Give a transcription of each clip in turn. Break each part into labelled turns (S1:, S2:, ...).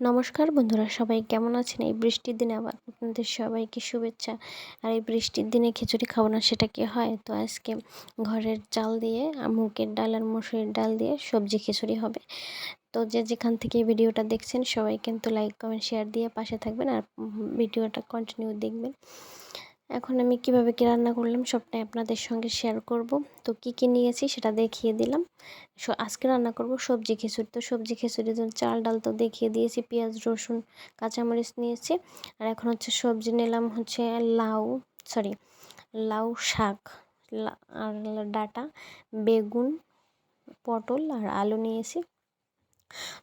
S1: নমস্কার বন্ধুরা, সবাই কেমন আছেন? এই বৃষ্টির দিনে আবার আপনাদের সবাইকে শুভেচ্ছা। আর এই বৃষ্টির দিনে খিচুড়ি খাব না, সেটা কি হয়? তো আজকে ঘরের চাল দিয়ে মুগের ডাল আর মসুরির ডাল দিয়ে সবজি খিচুড়ি হবে। তো যে যেখান থেকে ভিডিওটা দেখছেন, সবাই কিন্তু লাইক কমেন্ট শেয়ার দিয়ে পাশে থাকবেন আর ভিডিওটা কন্টিনিউ দেখবেন। এখন আমি কীভাবে কি রান্না করলাম সবটাই আপনাদের সঙ্গে শেয়ার করব। তো কি কি নিয়েছি সেটা দেখিয়ে দিলাম। সো, আজকে রান্না করব সবজি খিচুড়ি। তো সবজি খিচুড়ির জন্য চাল ডাল তো দেখিয়ে দিয়েছি, পেঁয়াজ, রসুন, কাঁচামরিচ নিয়েছি। আর এখন হচ্ছে সবজি নিলাম হচ্ছে লাউ সরি লাউ শাক আর ডাটা, বেগুন, পটল আর আলু নিয়েছি।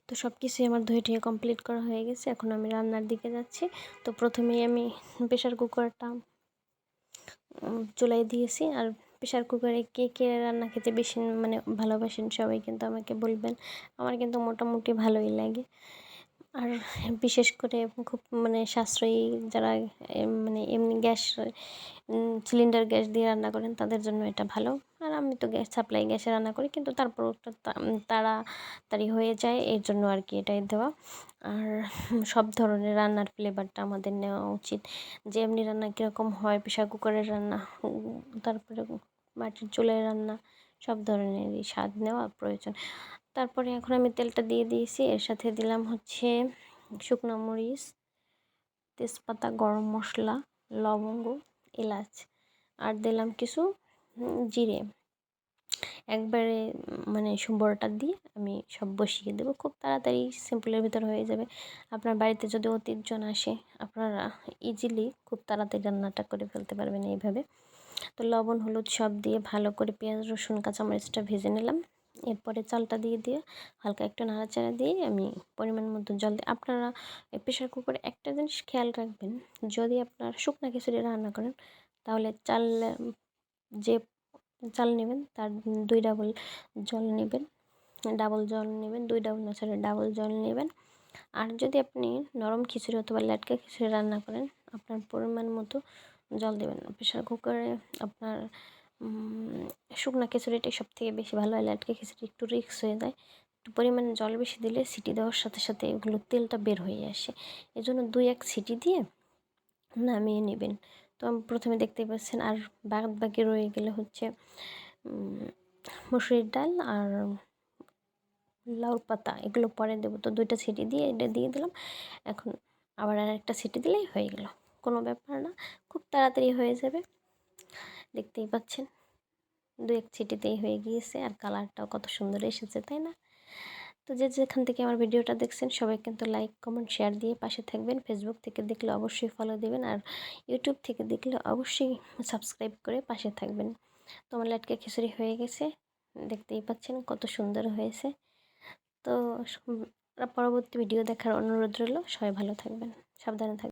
S1: তো সব কিছুই আমার ধুয়ে টুয়ে কমপ্লিট করা হয়ে গেছে। এখন আমি রান্নার দিকে যাচ্ছি। তো প্রথমেই আমি প্রেশার কুকারটা চুলাই দিয়েছি আর প্রেশার কুকারে কে কে রান্না খেতে বেশি মানে ভালোবাসেন সবাই কিন্তু আমাকে বলবেন। আমার কিন্তু মোটামুটি ভালোই লাগে। আর বিশেষ করে খুব মানে সাশ্রয়ী যারা মানে এমনি গ্যাস সিলিন্ডার গ্যাস দিয়ে রান্না করেন তাদের জন্য এটা ভালো। আর আমি তো গ্যাস, সাপ্লাই গ্যাসে রান্না করি, কিন্তু তারপরও তাড়াতাড়ি হয়ে যায়, এর জন্য আর কি এটাই দেওয়া। আর সব ধরনের রান্নার ফ্লেভারটা আমাদের নেওয়া উচিত। যে এমনি রান্না কীরকম হয় প্রেশার কুকারের রান্না তারপরে মাটির চুলের রান্না সব ধরনেরই স্বাদ নেওয়া প্রয়োজন। তারপরে এখন আমি তেলটা দিয়ে দিয়েছি। এর সাথে দিলাম হচ্ছে শুকনো মরিচ, তেজপাতা, গরম মশলা, লবঙ্গ, এলাচ আর দিলাম কিছু জিরে। একবারে মানে বড়টা দিয়ে আমি সব বসিয়ে দেবো। খুব তাড়াতাড়ি সিম্পলের ভিতর হয়ে যাবে। আপনার বাড়িতে যদি অতিথজন আসে, আপনারা ইজিলি খুব তাড়াতাড়ি রান্নাটা করে ফেলতে পারবেন এইভাবে। তো লবণ, হলুদ সব দিয়ে ভালো করে পেঁয়াজ, রসুন, কাঁচামরিচটা ভেজে নিলাম। এরপরে চালটা দিয়ে দিয়ে হালকা একটু নাড়াচাড়া দিয়ে আমি পরিমাণ মতো জল দিই আপনারা প্রেশার কুকারে একটা জিনিস খেয়াল রাখবেন, যদি আপনার শুকনা খিচুড়ি রান্না করেন, তাহলে চাল, যে চাল নেবেন তার দুই ডাবল জল নেবেন ডাবল জল নেবেন, দুই ডাবল না সরি ডাবল জল নেবেন। আর যদি আপনি নরম খিচুড়ি অথবা ল্যাটকা খিচুড়ি রান্না করেন, আপনার পরিমাণ মতো জল দেবেন না। প্রেশার কুকারে আপনার শুকনো খিচুড়িটাই সব থেকে বেশি ভালো হয়। ল্যাটকা খিচুড়ি একটু রিক্স হয়ে যায়। একটু পরিমাণে জল বেশি দিলে সিটি দেওয়ার সাথে সাথে এগুলো তেলটা বের হয়ে আসে। এজন্য দুই এক সিটি দিয়ে নামিয়ে নেবেন। তো আমি প্রথমে দেখতেই পাচ্ছেন আর বাদ বাকি রয়ে গেলে হচ্ছে মুসুরির ডাল আর লাউর পাতা এগুলো পরে দেবো। তো দুইটা সিটি দিয়ে এটা দিয়ে দিলাম। এখন আবার আর একটা সিটি দিলেই হয়ে গেল। কোনো ব্যাপার না, খুব তাড়াতাড়ি হয়ে যাবে। দেখতেই পাচ্ছেন, দু এক সিটিতেই হয়ে গিয়েছে আর কালারটাও কত সুন্দর এসেছে, তাই না? তো যে যেখান থেকে আমার ভিডিওটা দেখছেন, সবাই কিন্তু লাইক, কমেন্ট, শেয়ার দিয়ে পাশে থাকবেন। ফেসবুক থেকে দেখলে অবশ্যই ফলো দেবেন আর ইউটিউব থেকে দেখলে অবশ্যই সাবস্ক্রাইব করে পাশে থাকবেন। তো আমার লাটকে খিচুড়ি হয়ে গেছে, দেখতেই পাচ্ছেন কত সুন্দর হয়েছে। তো পরবর্তী ভিডিও দেখার অনুরোধ রইল, সবাই ভালো থাকবেন, সাবধানে থাকবেন।